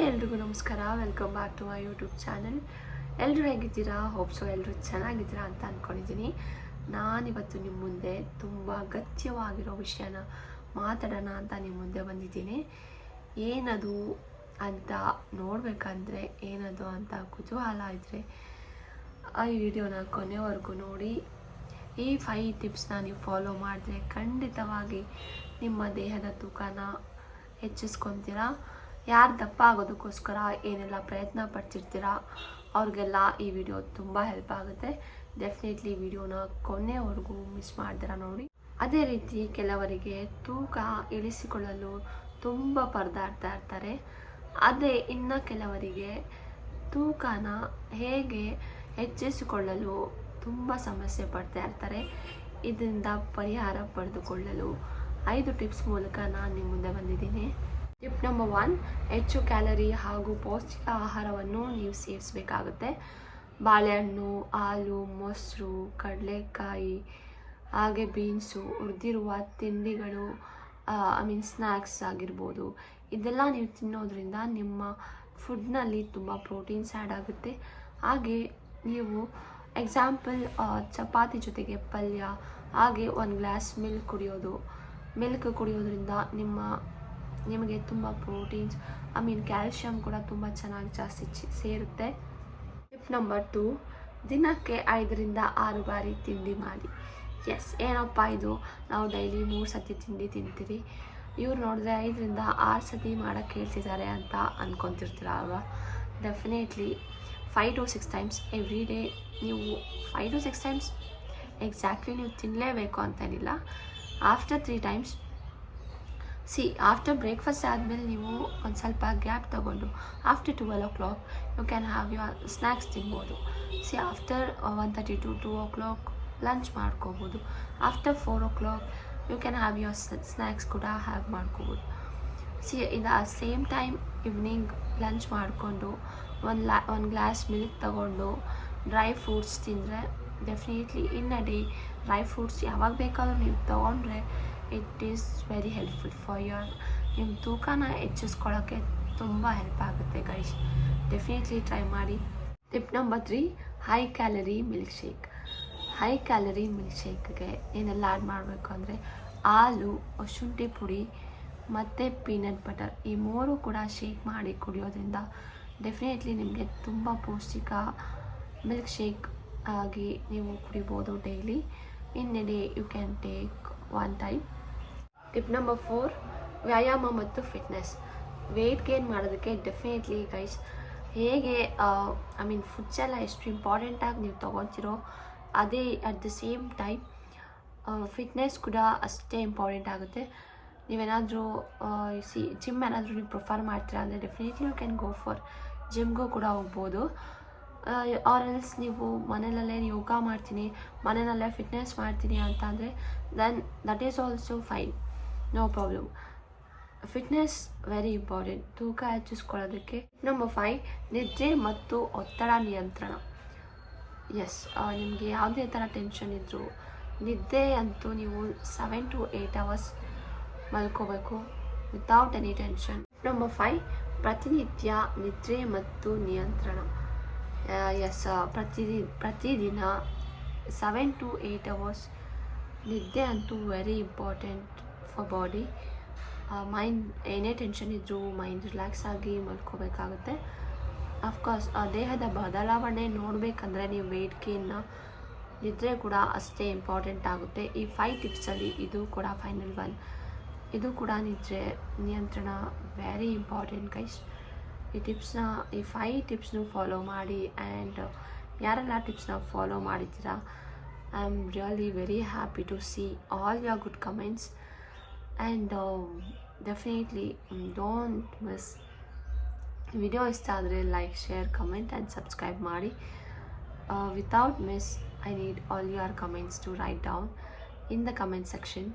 Hi ಎಲ್ರಿಗೂ ನಮಸ್ಕಾರ. Welcome back to my YouTube channel ಎಲ್ಲರೂ ಹೇಗಿದ್ದೀರಾ? ಹೋಪ್ಸೋ ಎಲ್ಲರೂ ಚೆನ್ನಾಗಿದ್ದೀರಾ ಅಂತ ಅಂದ್ಕೊಂಡಿದ್ದೀನಿ ನಾನಿವತ್ತು ನಿಮ್ಮ ಮುಂದೆ ತುಂಬ ಅಗತ್ಯವಾಗಿರೋ ವಿಷಯನ ಮಾತಾಡೋಣ ಅಂತ ನಿಮ್ಮ ಮುಂದೆ ಬಂದಿದ್ದೀನಿ. ಏನದು ಅಂತ ನೋಡಬೇಕಂದ್ರೆ ಏನದು ಅಂತ ಕುತೂಹಲ ಇದ್ದರೆ ಈ ವಿಡಿಯೋನ ಕೊನೆವರೆಗೂ ನೋಡಿ. ಈ ಫೈ ಟಿಪ್ಸ್ನ ನೀವು ಫಾಲೋ ಮಾಡಿದ್ರೆ ಖಂಡಿತವಾಗಿ ನಿಮ್ಮ ದೇಹದ ತೂಕನ ಹೆಚ್ಚಿಸ್ಕೊತೀರಾ? ಯಾರು ದಪ್ಪ ಆಗೋದಕ್ಕೋಸ್ಕರ ಏನೆಲ್ಲ ಪ್ರಯತ್ನ ಪಡ್ತಿರ್ತೀರಾ, ಅವ್ರಿಗೆಲ್ಲ ಈ ವಿಡಿಯೋ ತುಂಬ ಹೆಲ್ಪ್ ಆಗುತ್ತೆ. ಡೆಫಿನೆಟ್ಲಿ ವಿಡಿಯೋನ ಕೊನೆವರೆಗೂ ಮಿಸ್ ಮಾಡ್ದಿರ ನೋಡಿ. ಅದೇ ರೀತಿ ಕೆಲವರಿಗೆ ತೂಕ ಇಳಿಸಿಕೊಳ್ಳಲು ತುಂಬ ಪರದಾಡ್ತಾ ಇರ್ತಾರೆ. ಅದೇ ಇನ್ನು ಕೆಲವರಿಗೆ ತೂಕನ ಹೇಗೆ ಹೆಚ್ಚಿಸಿಕೊಳ್ಳಲು ತುಂಬ ಸಮಸ್ಯೆ ಪಡ್ತಾ ಇರ್ತಾರೆ. ಇದರಿಂದ ಪರಿಹಾರ ಪಡೆದುಕೊಳ್ಳಲು ಐದು ಟಿಪ್ಸ್ ಮೂಲಕ ನಾನು ನಿಮ್ಮ ಮುಂದೆ ಬಂದಿದ್ದೀನಿ. ಟಿಪ್ ನಂಬರ್ ಒನ್ ಹೆಚ್ಚು ಕ್ಯಾಲರಿ ಹಾಗೂ ಪೌಷ್ಟಿಕ ಆಹಾರವನ್ನು ನೀವು ಸೇವಿಸಬೇಕಾಗುತ್ತೆ. ಬಾಳೆಹಣ್ಣು, ಹಾಲು, ಮೊಸರು, ಕಡಲೆಕಾಯಿ, ಹಾಗೆ ಬೀನ್ಸು ಉರಿದಿರುವ ತಿಂಡಿಗಳು ಐ ಮೀನ್ ಸ್ನ್ಯಾಕ್ಸ್ ಆಗಿರ್ಬೋದು. ಇದೆಲ್ಲ ನೀವು ತಿನ್ನೋದ್ರಿಂದ ನಿಮ್ಮ ಫುಡ್ನಲ್ಲಿ ತುಂಬ ಪ್ರೋಟೀನ್ಸ್ ಆ್ಯಡ್ ಆಗುತ್ತೆ. ಹಾಗೆ ನೀವು ಎಕ್ಸಾಂಪಲ್ ಚಪಾತಿ ಜೊತೆಗೆ ಪಲ್ಯ, ಹಾಗೆ ಒಂದು ಗ್ಲಾಸ್ ಮಿಲ್ಕ್ ಕುಡಿಯೋದು. ಮಿಲ್ಕ್ ಕುಡಿಯೋದ್ರಿಂದ ನಿಮ್ಮ ನಿಮಗೆ ತುಂಬ ಪ್ರೋಟೀನ್ಸ್ ಐ ಮೀನ್ ಕ್ಯಾಲ್ಶಿಯಂ ಕೂಡ ತುಂಬ ಚೆನ್ನಾಗಿ ಜಾಸ್ತಿ ಸೇರುತ್ತೆ. ಟಿಪ್ ನಂಬರ್ ಟು ದಿನಕ್ಕೆ ಐದರಿಂದ ಆರು ಬಾರಿ ತಿಂಡಿ ಮಾಡಿ. ಎಸ್ ಏನಪ್ಪ ಇದು? ನಾವು ಡೈಲಿ ಮೂರು ಸತಿ ತಿಂಡಿ ತಿಂತೀವಿ ಇವ್ರು ನೋಡಿದ್ರೆ ಐದರಿಂದ ಆರು ಸತಿ ಮಾಡೋಕ್ಕೆ ಹೇಳ್ತಿದ್ದಾರೆ ಅಂತ ಅಂದ್ಕೊತಿರ್ತೀರ ಅಲ್ವಾ? Definitely five to six times every day ನೀವು five to six times exactly ನೀವು ತಿನ್ನಲೇಬೇಕು ಅಂತೇನಿಲ್ಲ. After three times see after breakfast ಆದಮೇಲೆ ನೀವು ಒಂದು ಸ್ವಲ್ಪ ಗ್ಯಾಪ್ ತಗೊಂಡು after twelve o'clock you can have your snacks ತಿನ್ಬೋದು. See after one thirty to two o'clock lunch ಮಾಡ್ಕೋಬೋದು. After four o'clock you can have your snacks ಕೂಡ have ಮಾಡ್ಕೋಬೋದು. See in ಆ ಸೇಮ್ ಟೈಮ್ ಈವ್ನಿಂಗ್ ಲಂಚ್ ಮಾಡಿಕೊಂಡು, ಒಂದು ಲಾ ಒಂದು glass milk ತಗೊಂಡು ಡ್ರೈ ಫ್ರೂಟ್ಸ್ ತಿಂದರೆ definitely in a day dry fruits ಯಾವಾಗ ಬೇಕಾದ್ರೂ ನೀವು ತೊಗೊಂಡ್ರೆ it is very helpful for your ನಿಮ್ಮ ತೂಕನ ಹೆಚ್ಚಿಸ್ಕೊಳ್ಳೋಕ್ಕೆ ತುಂಬ ಹೆಲ್ಪ್ ಆಗುತ್ತೆ ಗೈಸ್ ಡೆಫಿನೆಟ್ಲಿ ಟ್ರೈ ಮಾಡಿ. Tip number three high calorie milk shake high calorie milk ಶೇಕ್ಗೆ ಏನೆಲ್ಲ ಆ್ಯಡ್ ಮಾಡಬೇಕು ಅಂದರೆ ಹಾಲು ಶುಂಠಿ ಪುಡಿ ಮತ್ತು ಪೀನಟ್ ಬಟರ್ ಈ ಮೂರು ಕೂಡ ಶೇಕ್ ಮಾಡಿ ಕುಡಿಯೋದ್ರಿಂದ ಡೆಫಿನೆಟ್ಲಿ ನಿಮಗೆ ತುಂಬ ಪೌಷ್ಟಿಕ ಮಿಲ್ಕ್ ಶೇಕ್ ಆಗಿ ನೀವು ಕುಡಿಬೋದು daily in a day you can take one time tip number four ವ್ಯಾಯಾಮ ಮತ್ತು ಫಿಟ್ನೆಸ್ ವೆಯ್ಟ್ ಗೇನ್ ಮಾಡೋದಕ್ಕೆ ಡೆಫಿನೆಟ್ಲಿ ಗೈಸ್ ಹೇಗೆ ಐ ಮೀನ್ ಫುಡ್ಸ್ ಎಲ್ಲ ಎಷ್ಟು ಇಂಪಾರ್ಟೆಂಟಾಗಿ ನೀವು ತೊಗೊತಿರೋ ಅದೇ at the same time fitness ಕೂಡ ಅಷ್ಟೇ ಇಂಪಾರ್ಟೆಂಟ್ ಆಗುತ್ತೆ. ನೀವೇನಾದರೂ ಸಿ ಜಿಮ್ ಏನಾದರೂ ನೀವು ಪ್ರಿಫರ್ ಮಾಡ್ತೀರಾ ಅಂದರೆ definitely you can go for ಜಿಮ್ಗೂ ಕೂಡ ಹೋಗ್ಬೋದು. ಆರ್ ಎಲ್ಸ್ ನೀವು ಮನೆಯಲ್ಲೇ ಯೋಗ ಮಾಡ್ತೀನಿ, ಮನೆಯಲ್ಲೇ ಫಿಟ್ನೆಸ್ ಮಾಡ್ತೀನಿ ಅಂತ ಅಂದರೆ then that is also fine no problem fitness very important ತೂಕ ಹೆಚ್ಚಿಸ್ಕೊಳ್ಳೋದಕ್ಕೆ ನಂಬರ್ ಫೈವ್ ನಿದ್ರೆ ಮತ್ತು ಒತ್ತಡ ನಿಯಂತ್ರಣ. ಎಸ್ ನಿಮಗೆ ಯಾವುದೇ ಥರ ಟೆನ್ಷನ್ ಇದ್ದರೂ ನಿದ್ದೆ ಅಂತೂ ನೀವು seven to eight hours ಮಲ್ಕೋಬೇಕು without any tension number five ಪ್ರತಿನಿತ್ಯ ನಿದ್ರೆ ಮತ್ತು ನಿಯಂತ್ರಣ. ಎಸ್ ಪ್ರತಿ, ಪ್ರತಿದಿನ ಸೆವೆನ್ ಟು ಏಯ್ಟ್ ಅವರ್ಸ್ ನಿದ್ದೆ ಅಂತೂ very important for body mind ಏನೇ ಟೆನ್ಷನ್ ಇದ್ದರೂ ಮೈಂಡ್ ರಿಲ್ಯಾಕ್ಸ್ ಆಗಿ ಮಲ್ಕೋಬೇಕಾಗುತ್ತೆ ಅಫ್ಕೋರ್ಸ್ ದೇಹದ ಬದಲಾವಣೆ ನೋಡಬೇಕಂದ್ರೆ ನೀವು ವೆಯ್ಟ್ ಗೇನ್ನ ನಿದ್ರೆ ಕೂಡ ಅಷ್ಟೇ ಇಂಪಾರ್ಟೆಂಟ್ ಆಗುತ್ತೆ. ಈ ಫೈವ್ ಟಿಪ್ಸಲ್ಲಿ ಇದು ಕೂಡ ಫೈನಲ್ ಒನ್ ಇದು ಕೂಡ ನಿದ್ರೆ ನಿಯಂತ್ರಣ ವೆರಿ ಇಂಪಾರ್ಟೆಂಟ್ ಗೈಸ್ ಈ ಟಿಪ್ಸ್ನ ಈ ಫೈವ್ ಟಿಪ್ಸ್ನು ಫಾಲೋ ಮಾಡಿ ಆ್ಯಂಡ್ ಯಾರೆಲ್ಲ ಟಿಪ್ಸ್ನ ಫಾಲೋ ಮಾಡಿದ್ದೀರಾ I am really very happy to see all your good comments and definitely don't miss video ಇಷ್ಟ ಆದರೆ like share comment and subscribe ಮಾಡಿ without miss I need all your comments to write down in the comment section